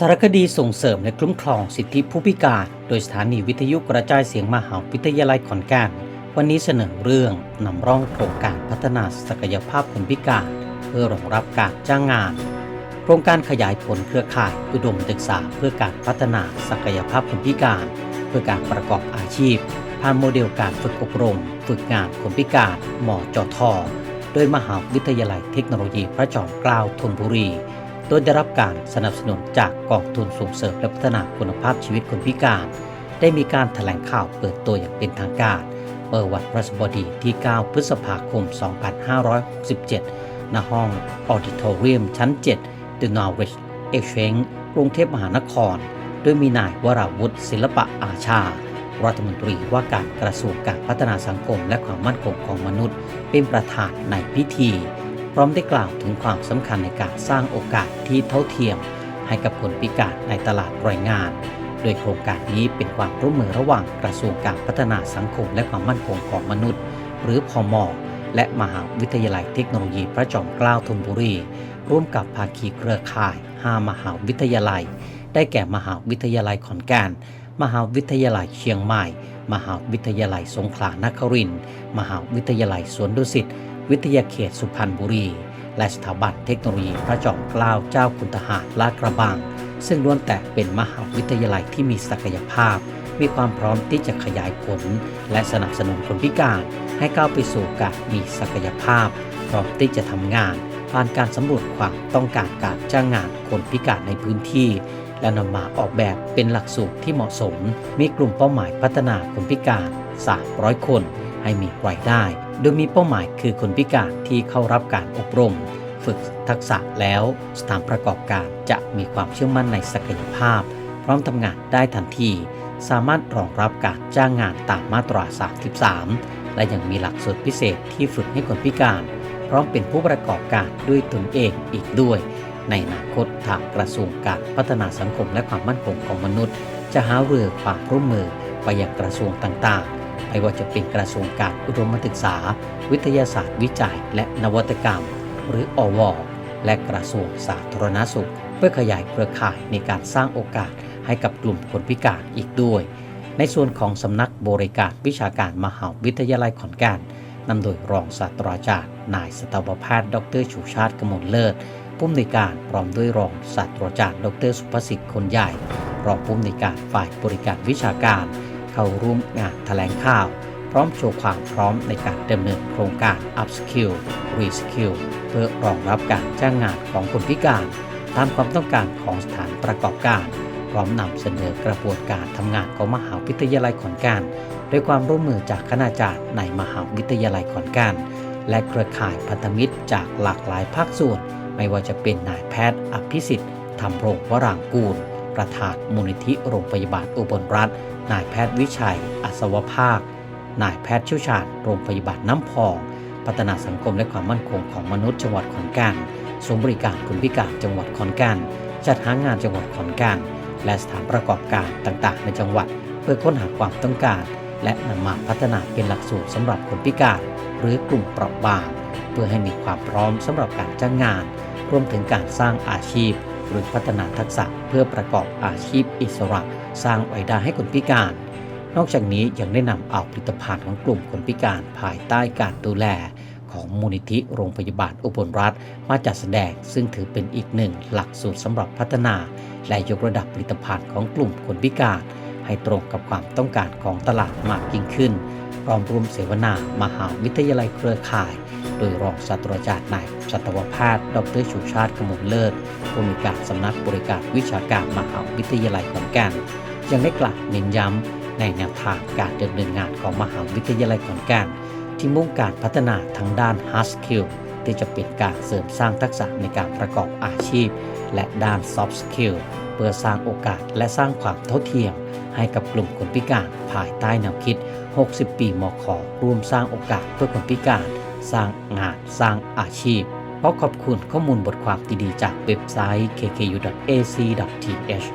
สารคดีส่งเสริมและคุ้มครองสิทธิผู้พิการ โดยสถานีวิทยุกระจายเสียงมหาวิทยาลัยขอนแก่นวันนี้เสนอเรื่องนำร่องโครงการพัฒนาศักยภาพคนพิการ เพื่อรองรับการจ้างงาน โครงการขยายผลเครือข่ายอุดมศึกษาเพื่อการพัฒนาศักยภาพคนพิการ เพื่อการประกอบอาชีพ ผ่านโมเดลการฝึกอบรม ฝึกงานคนพิการหมอจอทอโดยมหาวิทยาลัยเทคโนโลยีพระจอมเกล้าธนบุรี โดยได้รับการสนับสนุนจากกองทุนส่งเสริมและพัฒนาคุณภาพชีวิตคนพิการ ได้มีการถแถลงข่าวเปิดตัวอย่างเป็นทางการเมื่อวันพฤหัสบดีที่ 9 พฤษภาคม 2567 ณ ห้องออดิทอเรียมชั้น 7 The Norwich Exchange กรุงเทพมหานคร โดยมีนายวราวุฒิศิลปะอาชา รัฐมนตรีว่าการกระทรวงการพัฒนาสังคมและความมั่นคงของมนุษย์ เป็นประธานในพิธี ร้อมได้กล่าวถึงความสำคัญในการสร้างโอกาสที่เท่าเทียม ให้กับคนพิการในตลาดแรงงาน โดยโครงการนี้เป็นความร่วมมือระหว่างกระทรวงการพัฒนาสังคมและความมั่นคงของมนุษย์ หรือพอมและมหาวิทยาลัยเทคโนโลยีพระจอมเกล้าธนบุรี ร่วมกับภาคีเครือข่าย 5 มหาวิทยาลัย ได้แก่มหาวิทยาลัยขอนแก่นมหาวิทยาลัยเชียงใหม่ มหาวิทยาลัยสงขลานครินทร์มหาวิทยาลัยสวนดุสิต วิทยาเขตสุพรรณบุรี และสถาบันเทคโนโลยีพระจอมเกล้าเจ้าคุณทหารลาดกระบัง ซึ่งล้วนแต่เป็นมหาวิทยาลัยที่มีศักยภาพ มีความพร้อมที่จะขยายผล และสนับสนุนคนพิการ ให้ก้าวไปสู่การมีศักยภาพ พร้อมที่จะทำงาน ผ่านการสำรวจความต้องการการจ้างงานคนพิการในพื้นที่และนำมาออกแบบเป็นหลักสูตรที่เหมาะสม มีกลุ่มเป้าหมายพัฒนาคนพิการ 300 คน ให้มีรายได้ โดยมีเป้าหมายคือคนพิการที่เข้ารับการอบรม ฝึกทักษะแล้วสถานประกอบการจะมีความเชื่อมั่นในศักยภาพ พร้อมทำงานได้ทันที สามารถรองรับการจ้างงานตามมาตรา 33 และยังมีหลักสูตรพิเศษที่ฝึกให้คนพิการ พร้อมเป็นผู้ประกอบการด้วยตนเองอีกด้วย ในอนาคตทางกระทรวงการพัฒนาสังคมและความมั่นคงของมนุษย์ จะหาเรือความร่วมมือไปยังกระทรวงต่างๆ ไม่ว่าจะเป็นกระทรวงการอุดมศึกษา วิทยาศาสตร์วิจัย และนวัตกรรม หรืออวและกระทรวงสาธารณสุข เพื่อขยายเครือข่ายในการสร้างโอกาสให้กับกลุ่มคนพิการอีกด้วย ในส่วนของสำนักบริการวิชาการมหาวิทยาลัยขอนแก่นนำโดยรองศาสตราจารย์ นายสตวแพทย์ ดรชูชาติกมลเลิศผู้อำนวยการพร้อมด้วยรองศาสตราจารย์ ดรสุภสิทธิ์คนใหญ่ รองผู้อำนวยการฝ่ายบริการวิชาการ เข้าร่วมงานแถลงข่าว พร้อมโชว์ความพร้อมในการดำเนินโครงการ Upskill Reskill เพื่อรองรับการจ้างงานของคนพิการ ตามความต้องการของสถานประกอบการ พร้อมนำเสนอกระบวนการทำงานของมหาวิทยาลัยขอนแก่นด้วยความร่วมมือจากคณาจารย์ในมหาวิทยาลัยขอนแก่นและเครือข่ายพันธมิตรจากหลากหลายภาคส่วน ไม่ว่าจะเป็นนายแพทย์อภิสิทธิ์ธรรมรงวรางกูล ประธานมูลนิธิโรงพยาบาลอุบลรัฐ นายแพทย์วิชัย อัศวภาค นายแพทย์เชี่ยวชาญโรงพยาบาลน้ำพอง พัฒนาสังคมและความมั่นคงของมนุษย์จังหวัดขอนแก่นศูนย์บริการคนพิการจังหวัดขอนแก่นจัดหางานจังหวัดขอนแก่นและสถานประกอบการต่างๆ ในจังหวัด เพื่อค้นหาความต้องการ และนำมาพัฒนาเป็นหลักสูตรสำหรับคนพิการ หรือกลุ่มเปราะบาง เพื่อให้มีความพร้อมสำหรับการจ้างงาน รวมถึงการสร้างอาชีพ หรือพัฒนาทักษะเพื่อประกอบอาชีพอิสระ สร้างรายได้ให้คนพิการ นอกจากนี้ยังได้นำเอาผลิตภัณฑ์ของกลุ่มคนพิการภายใต้การดูแลของมูลนิธิโรงพยาบาลอุบลรัฐมาจัดแสดง ซึ่งถือเป็นอีกหนึ่งหลักสูตรสำหรับพัฒนา และยกระดับผลิตภัณฑ์ของกลุ่มคนพิการ ให้ตรงกับความต้องการของตลาดมากยิ่งขึ้นพร้อมรวมเสวนา มหาวิทยาลัยเครือข่าย โดยรองศาสตราจารย์นายสัตวแพทย์ดรชูชาติกมลเลิศผู้มีการสำนักบริการวิชาการมหาวิทยาลัยขอนแก่นยังได้กล่าวเน้นย้ำในแนวทางการดำเนินงานของมหาวิทยาลัยขอนแก่นที่มุ่งการพัฒนาทั้งด้าน hard skill ที่จะเป็นการเสริมสร้างทักษะในการประกอบอาชีพ และด้าน soft skill เพื่อสร้างโอกาสและสร้างความเท่าเทียม ให้กับกลุ่มคนพิการภายใต้แนวคิด 60 ปีมขร่วมสร้างโอกาสเพื่อคนพิการ สร้างงานสร้างอาชีพ ขอขอบคุณข้อมูลบทความดีๆ จากเว็บไซต์ kku.ac.th